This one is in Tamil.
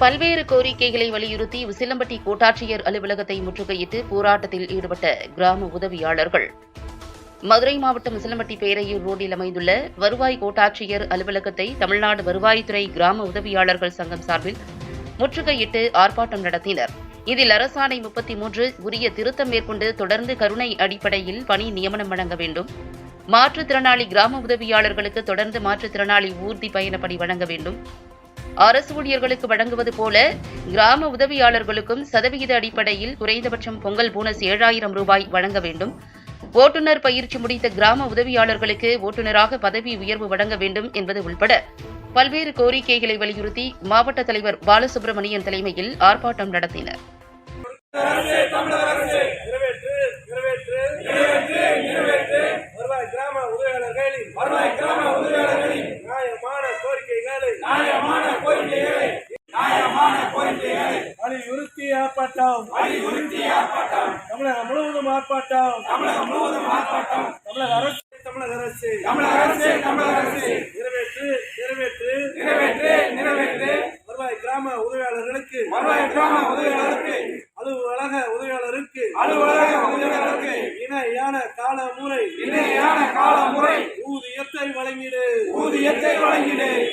பல்வேறு கோரிக்கைகளை வலியுறுத்தி உசிலம்பட்டி கோட்டாட்சியர் அலுவலகத்தை முற்றுகையிட்டு போராட்டத்தில் ஈடுபட்ட கிராம உதவியாளர்கள். மதுரை மாவட்டம் உசிலம்பட்டி பேரையூர் ரோடில் அமைந்துள்ள வருவாய் கோட்டாட்சியர் அலுவலகத்தை தமிழ்நாடு வருவாய்த்துறை கிராம உதவியாளர்கள் சங்கம் சார்பில் முற்றுகையிட்டு ஆர்ப்பாட்டம் நடத்தினர். இதில் அரசாணை முப்பத்தி மூன்று உரிய திருத்தம் மேற்கொண்டு தொடர்ந்து கருணை அடிப்படையில் பணி நியமனம் வழங்க வேண்டும். மாற்றுத்திறனாளி கிராம உதவியாளர்களுக்கு தொடர்ந்து மாற்றுத்திறனாளி ஊர்தி பயணப்படி வழங்க வேண்டும். அரசு ஊழியர்களுக்கு வழங்குவது போல கிராம உதவியாளர்களுக்கும் சதவிகித அடிப்படையில் குறைந்தபட்சம் பொங்கல் போனஸ் ஏழாயிரம் ரூபாய் வழங்க வேண்டும். ஓட்டுநர் பயிற்சி முடித்த கிராம உதவியாளர்களுக்கு ஓட்டுநராக பதவி உயர்வு வழங்க வேண்டும் என்பது உள்பட பல்வேறு கோரிக்கைகளை வலியுறுத்தி மாவட்ட தலைவர் பாலசுப்ரமணியன் தலைமையில் ஆர்ப்பாட்டம் நடத்தினர். வருவாய் கிராம உதவியாளர்களின் கிராம உதவியாளர்களின் நியாயமான கோரிக்கைகளை நியாயமான கோரிக்கைகளை ஆர்ப்பாட்டம். தமிழகம் முழுவதும் ஆர்ப்பாட்டம். தமிழகம் முழுவதும் ஆர்ப்பாட்டம் தமிழக அரசு தமிழக அரசு. தமிழக அரசு தமிழக அரசு நிறைவேற்று நிறைவேற்று. நிறைவேற்று நிறைவேற்று வருவாய் கிராம உதவியாளர்களுக்கு. வருவாய் கிராம உதவியாளருக்கு அலுவலக உதவியாளருக்கு. அலுவலக உதவியாளருக்கு இணையான கால முறை இணையான கால முறை ஊதியத்தை வழங்கிடு ஊதியத்தை வழங்கிடு.